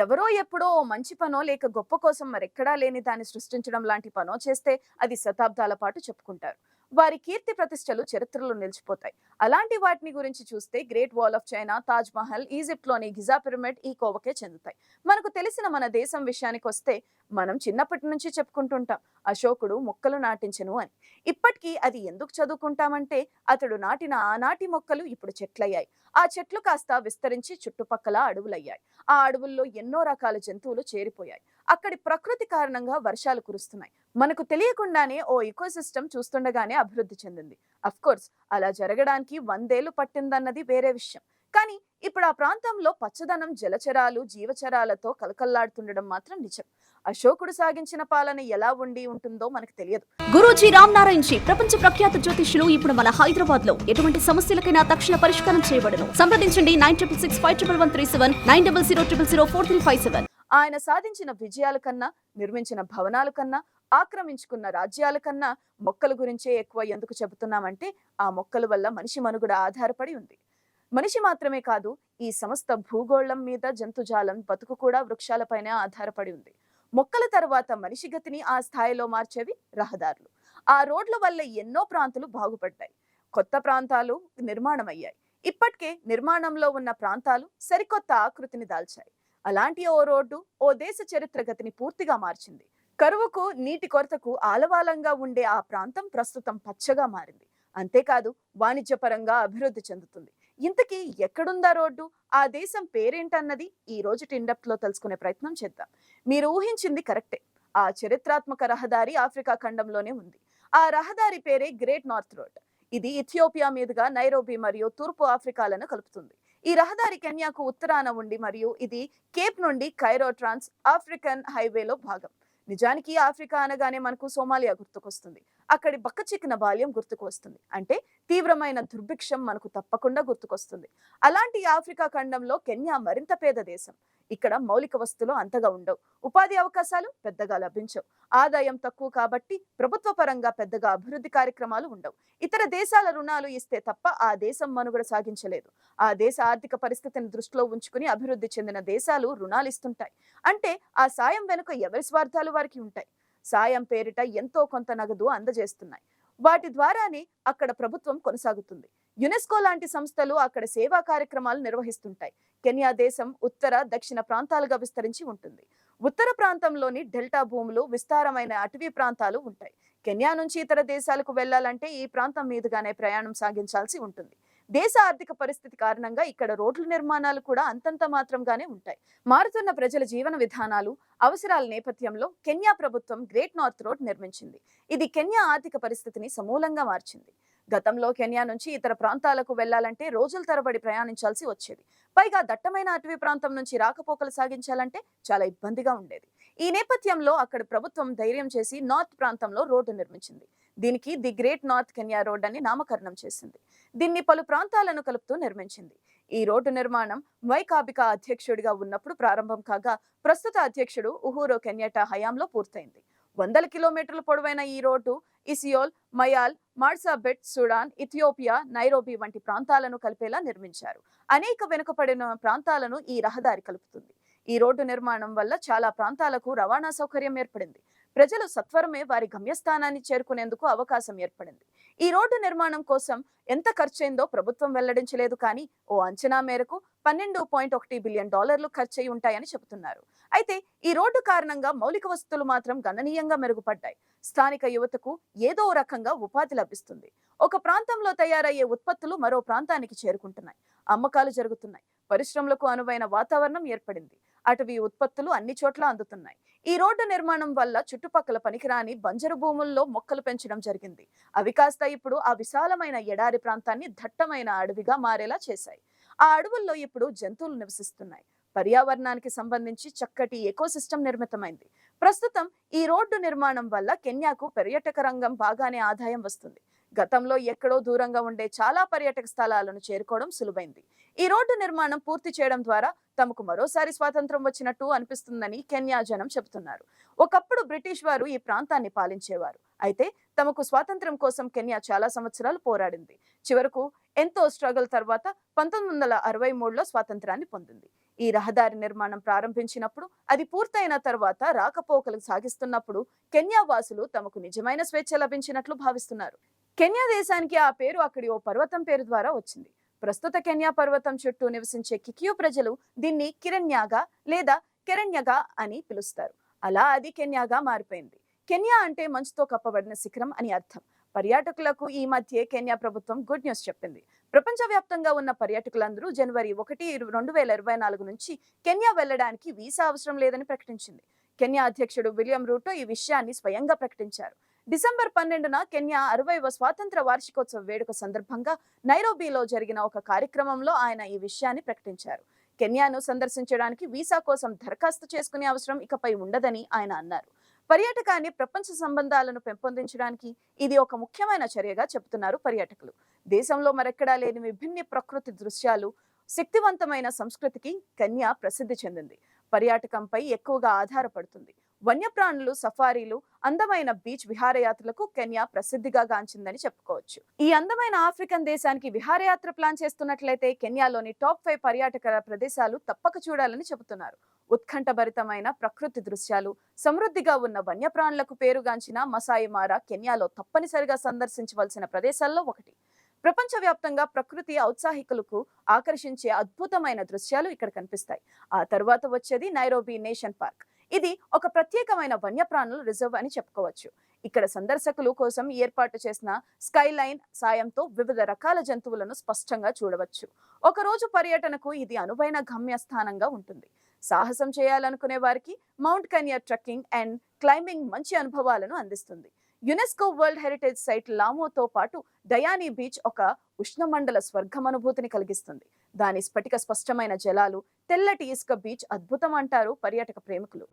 ఎవరో ఎప్పుడో ఓ మంచి పనో లేక గొప్ప కోసం మరెక్కడా లేని దాన్ని సృష్టించడం లాంటి పనో చేస్తే అది శతాబ్దాల పాటు చెప్పుకుంటారు. వారి కీర్తి ప్రతిష్టలు చరిత్రలో నిలిచిపోతాయి. అలాంటి వాటిని గురించి చూస్తే Great Wall of China Taj Mahal ఈజిప్ట్లోని Giza pyramid ఈ కోవకే చెందుతాయి. మనకు తెలిసిన మన దేశం విషయానికి వస్తే మనం చిన్నప్పటి నుంచి చెప్పుకుంటుంటాం అశోకుడు మొక్కలు నాటించను అని. ఇప్పటికీ అది ఎందుకు చదువుకుంటామంటే అతడు నాటిన ఆనాటి మొక్కలు ఇప్పుడు చెట్లయ్యాయి. ఆ చెట్లు కాస్త విస్తరించి చుట్టుపక్కల అడవులయ్యాయి. ఆ అడవుల్లో ఎన్నో రకాల జంతువులు చేరిపోయాయి. అక్కడి ప్రకృతి కారణంగా వర్షాలు కురుస్తున్నాయి. మనకు తెలియకుండానే ఓ ఇకోసిస్టమ్ చూస్తుండగానే అభివృద్ధి చెందింది. అఫ్ కోర్స్ అలా జరగడానికి వందేళ్ళు పట్టిందన్నది వేరే విషయం. కానీ ఇప్పుడు ఆ ప్రాంతంలో పచ్చదనం జలచరాలు జీవచరాలతో కలకల్లాడుతుండడం మాత్రం నిజం. అశోకుడు సాగించిన పాలన ఎలా ఉండి ఉంటుందో మనకు తెలియదు. గురూజీ రామ్ నారాయణ్ జీ ప్రపంచ ప్రఖ్యాత జ్యోతిష్యులు ఇప్పుడు మన హైదరాబాద్లో ఎటువంటి సమస్యలకైనా తక్షణ పరిష్కారం చేయబడను. సంప్రదించండి nine triple six five triple one three seven nine double zero triple zero four three five seven ఆయన సాధించిన విజయాల కన్నా నిర్మించిన భవనాల కన్నా ఆక్రమించుకున్న రాజ్యాల కన్నా మొక్కల గురించే ఎక్కువ ఎందుకు చెబుతున్నామంటే ఆ మొక్కల వల్ల మనిషి మనుగడ ఆధారపడి ఉంది. మనిషి మాత్రమే కాదు ఈ సమస్త భూగోళం మీద జంతుజాలం బతుకు కూడా వృక్షాలపైనే ఆధారపడి ఉంది. మొక్కల తర్వాత మనిషి గతిని ఆ స్థాయిలో మార్చేవి రహదారులు. ఆ రోడ్ల వల్ల ఎన్నో ప్రాంతాలు బాగుపడ్డాయి. కొత్త ప్రాంతాలు నిర్మాణమయ్యాయి. ఇప్పటికే నిర్మాణంలో ఉన్న ప్రాంతాలు సరికొత్త ఆకృతిని దాల్చాయి. అలాంటి ఓ రోడ్డు ఓ దేశ చరిత్ర గతిని పూర్తిగా మార్చింది. కరువుకు నీటి కొరతకు ఆలవాలంగా ఉండే ఆ ప్రాంతం ప్రస్తుతం పచ్చగా మారింది. అంతేకాదు వాణిజ్యపరంగా అభివృద్ధి చెందుతుంది. ఇంతకీ ఎక్కడుందా రోడ్డు? ఆ దేశం పేరేంటన్నది ఈ రోజు టిండప్లో తెలుసుకునే ప్రయత్నం చేద్దాం. మీరు ఊహించింది కరెక్టే. ఆ చరిత్రాత్మక రహదారి ఆఫ్రికా ఖండంలోనే ఉంది. ఆ రహదారి పేరే గ్రేట్ నార్త్ రోడ్. ఇది ఇథియోపియా మీదుగా నైరోబి మరియు తూర్పు ఆఫ్రికాలను కలుపుతుంది. ఈ రహదారి కెన్యాకు ఉత్తరాన ఉండి మరియు ఇది కేప్ నుండి కైరో ట్రాన్స్ ఆఫ్రికన్ హైవేలో భాగం. నిజానికి ఆఫ్రికా అనగానే మనకు సోమాలియా గుర్తుకొస్తుంది. అక్కడి బక్కచిక్కిన బాల్యం గుర్తుకు వస్తుంది అంటే తీవ్రమైన దుర్భిక్షం మనకు తప్పకుండా గుర్తుకొస్తుంది. అలాంటి ఆఫ్రికా ఖండంలో కెన్యా మరింత పేద దేశం. ఇక్కడ మౌలిక వస్తువులు అంతగా ఉండవు. ఉపాధి అవకాశాలు పెద్దగా లభించవు. ఆదాయం తక్కువ కాబట్టి ప్రభుత్వ పరంగా పెద్దగా అభివృద్ధి కార్యక్రమాలు ఉండవు. ఇతర దేశాల రుణాలు ఇస్తే తప్ప ఆ దేశం మనుగడ సాగించలేదు. ఆ దేశ ఆర్థిక పరిస్థితిని దృష్టిలో ఉంచుకుని అభివృద్ధి చెందిన దేశాలు రుణాలు ఇస్తుంటాయి. అంటే ఆ సాయం వెనుక ఎవరి స్వార్థాలు వారికి ఉంటాయి? సాయం పేరిట ఎంతో కొంత నగదు అందజేస్తున్నాయి. వాటి ద్వారానే అక్కడ ప్రభుత్వం కొనసాగుతుంది. యునెస్కో లాంటి సంస్థలు అక్కడ సేవా కార్యక్రమాలు నిర్వహిస్తుంటాయి. కెన్యా దేశం ఉత్తర దక్షిణ ప్రాంతాలుగా విస్తరించి ఉంటుంది. ఉత్తర ప్రాంతంలోని డెల్టా భూములు విస్తారమైన అటవీ ప్రాంతాలు ఉంటాయి. కెన్యా నుంచి ఇతర దేశాలకు వెళ్ళాలంటే ఈ ప్రాంతం మీదుగానే ప్రయాణం సాగించాల్సి ఉంటుంది. దేశ ఆర్థిక పరిస్థితి కారణంగా ఇక్కడ రోడ్ల నిర్మాణాలు కూడా అంతంత మాత్రంగానే ఉంటాయి. మారుతున్న ప్రజల జీవన విధానాలు అవసరాల నేపథ్యంలో కెన్యా ప్రభుత్వం గ్రేట్ నార్త్ రోడ్ నిర్మించింది. ఇది కెన్యా ఆర్థిక పరిస్థితిని సమూలంగా మార్చింది. గతంలో కెన్యా నుంచి ఇతర ప్రాంతాలకు వెళ్ళాలంటే రోజుల తరబడి ప్రయాణించాల్సి వచ్చేది. పైగా దట్టమైన అటవీ ప్రాంతం నుంచి రాకపోకలు సాగించాలంటే చాలా ఇబ్బందిగా ఉండేది. ఈ నేపథ్యంలో అక్కడ ప్రభుత్వం ధైర్యం చేసి నార్త్ ప్రాంతంలో రోడ్డు నిర్మించింది. దీనికి the Great North Kenya Road అని నామకరణం చేసింది. దీన్ని పలు ప్రాంతాలను కలుపుతూ నిర్మించింది. ఈ రోడ్డు నిర్మాణం వైకాబిక అధ్యక్షుడిగా ఉన్నప్పుడు ప్రారంభం కాగా ప్రస్తుత అధ్యక్షుడు ఉహూరో కెన్యాటా హయాంలో పూర్తయింది. వందల కిలోమీటర్ల పొడవైన ఈ road Isiolo Moyale Marsabit Sudan Ethiopia Nairobi వంటి ప్రాంతాలను కలిపేలా నిర్మించారు. అనేక వెనుకబడిన ప్రాంతాలను ఈ రహదారి కలుపుతుంది. ఈ రోడ్డు నిర్మాణం వల్ల చాలా ప్రాంతాలకు రవాణా సౌకర్యం ఏర్పడింది. ప్రజలు సత్వరమే వారి గమ్యస్థానాన్ని చేరుకునేందుకు అవకాశం ఏర్పడింది. ఈ రోడ్డు నిర్మాణం కోసం ఎంత ఖర్చయిందో ప్రభుత్వం వెల్లడించలేదు కానీ ఓ అంచనా మేరకు పన్నెండు పాయింట్ ఒకటి బిలియన్ డాలర్లు ఖర్చయి ఉంటాయని చెబుతున్నారు. అయితే ఈ రోడ్డు కారణంగా మౌలిక వసతులు మాత్రం గణనీయంగా మెరుగుపడ్డాయి. స్థానిక యువతకు ఏదో రకంగా ఉపాధి లభిస్తుంది. ఒక ప్రాంతంలో తయారయ్యే ఉత్పత్తులు మరో ప్రాంతానికి చేరుకుంటున్నాయి. అమ్మకాలు జరుగుతున్నాయి. పరిశ్రమలకు అనువైన వాతావరణం ఏర్పడింది. అటవీ ఉత్పత్తులు అన్ని చోట్ల అందుతున్నాయి. ఈ రోడ్డు నిర్మాణం వల్ల చుట్టుపక్కల పనికిరాని బంజరు భూముల్లో మొక్కలు పెంచడం జరిగింది. అవి కాస్త ఇప్పుడు ఆ విశాలమైన ఎడారి ప్రాంతాన్ని దట్టమైన అడవిగా మారేలా చేశాయి. ఆ అడవుల్లో ఇప్పుడు జంతువులు నివసిస్తున్నాయి. పర్యావరణానికి సంబంధించి చక్కటి ఎకోసిస్టమ్ నిర్మితమైంది. ప్రస్తుతం ఈ రోడ్డు నిర్మాణం వల్ల కెన్యాకు పర్యాటక రంగం బాగానే ఆదాయం వస్తుంది. గతంలో ఎక్కడో దూరంగా ఉండే చాలా పర్యాటక స్థలాలను చేరుకోవడం సులువైంది. ఈ రోడ్డు నిర్మాణం పూర్తి చేయడం ద్వారా తమకు మరోసారి స్వాతంత్రం వచ్చినట్టు అనిపిస్తుందని కెన్యా జనం చెబుతున్నారు. ఒకప్పుడు బ్రిటిష్ వారు ఈ ప్రాంతాన్ని పాలించేవారు. అయితే తమకు స్వాతంత్రం కోసం కెన్యా చాలా సంవత్సరాలు పోరాడింది. చివరకు ఎంతో స్ట్రగుల్ తర్వాత పంతొమ్మిది వందల అరవై మూడులో స్వాతంత్రాన్ని పొందింది. ఈ రహదారి నిర్మాణం ప్రారంభించినప్పుడు అది పూర్తయిన తర్వాత రాకపోకలు సాగిస్తున్నప్పుడు కెన్యా వాసులు తమకు నిజమైన స్వేచ్ఛ లభించినట్లు భావిస్తున్నారు. కెన్యా దేశానికి ఆ పేరు అక్కడి ఓ పర్వతం పేరు ద్వారా వచ్చింది. ప్రస్తుత కెన్యా పర్వతం చుట్టూ నివసించే కికియో ప్రజలు దీన్ని కిరణ్యాగా లేదా కెరణ్యగా అని పిలుస్తారు. అలా అది కెన్యాగా మారిపోయింది. కెన్యా అంటే మంచుతో కప్పబడిన శిఖరం అని అర్థం. పర్యాటకులకు ఈ మధ్య కెన్యా ప్రభుత్వం గుడ్ న్యూస్ చెప్పింది. ప్రపంచవ్యాప్తంగా ఉన్న పర్యాటకులందరూ జనవరి ఒకటి రెండు వేల ఇరవై నాలుగు నుంచి కెన్యా వెళ్ళడానికి వీసా అవసరం లేదని ప్రకటించింది. కెన్యా అధ్యక్షుడు విలియం రూటో ఈ విషయాన్ని స్వయంగా ప్రకటించారు. డిసెంబర్ పన్నెండున కెన్యా అరవైవ స్వాతంత్ర వార్షికోత్సవ వేడుక సందర్భంగా నైరోబీలో జరిగిన ఒక కార్యక్రమంలో ఆయన ఈ విషయాన్ని ప్రకటించారు. కెన్యాను సందర్శించడానికి వీసా కోసం దరఖాస్తు చేసుకునే అవసరం ఇకపై ఉండదని ఆయన అన్నారు. పర్యాటకాన్ని ప్రపంచ సంబంధాలను పెంపొందించడానికి ఇది ఒక ముఖ్యమైన చర్యగా చెబుతున్నారు పర్యాటకులు. దేశంలో మరెక్కడా లేని విభిన్న ప్రకృతి దృశ్యాలు శక్తివంతమైన సంస్కృతికి కన్యా ప్రసిద్ధి చెందింది. పర్యాటకంపై ఎక్కువగా ఆధారపడుతుంది. వన్యప్రాణులు సఫారీలు అందమైన బీచ్ విహారయాత్రలకు కెన్యా ప్రసిద్ధిగా గాంచిందని చెప్పుకోవచ్చు. ఈ అందమైన ఆఫ్రికన్ దేశానికి విహారయాత్ర ప్లాన్ చేస్తున్నట్లయితే కెన్యాలోని టాప్ ఫైవ్ పర్యాటక ప్రదేశాలు తప్పక చూడాలని చెబుతున్నారు. ఉత్కంఠభరితమైన ప్రకృతి దృశ్యాలు సమృద్ధిగా ఉన్న వన్యప్రాణులకు పేరుగాంచిన మసాయి మారా కెన్యాలో తప్పనిసరిగా సందర్శించవలసిన ప్రదేశాల్లో ఒకటి. ప్రపంచవ్యాప్తంగా ప్రకృతి ఔత్సాహికులకు ఆకర్షించే అద్భుతమైన దృశ్యాలు ఇక్కడ కనిపిస్తాయి. ఆ తర్వాత వచ్చేది నైరోబీ నేషన్ పార్క్. ఇది ఒక ప్రత్యేకమైన వన్యప్రాణుల రిజర్వ్ అని చెప్పుకోవచ్చు. ఇక్కడ సందర్శకులు కోసం ఏర్పాటు చేసిన స్కై లైన్ సాయంతో వివిధ రకాల జంతువులను స్పష్టంగా చూడవచ్చు. ఒక రోజు పర్యటనకు ఇది అనువైన గమ్యస్థానంగా ఉంటుంది. సాహసం చేయాలనుకునే వారికి mount Kanya trekking and climbing మంచి అనుభవాలను అందిస్తుంది. యునెస్కో వరల్డ్ హెరిటేజ్ సైట్ లామోతో పాటు డయానీ బీచ్ ఒక ఉష్ణమండల స్వర్గం అనుభూతిని కలిగిస్తుంది. దాని స్ఫటిక స్పష్టమైన జలాలు తెల్లటి ఇసుక బీచ్ అద్భుతం అంటారు పర్యాటక ప్రేమికులు.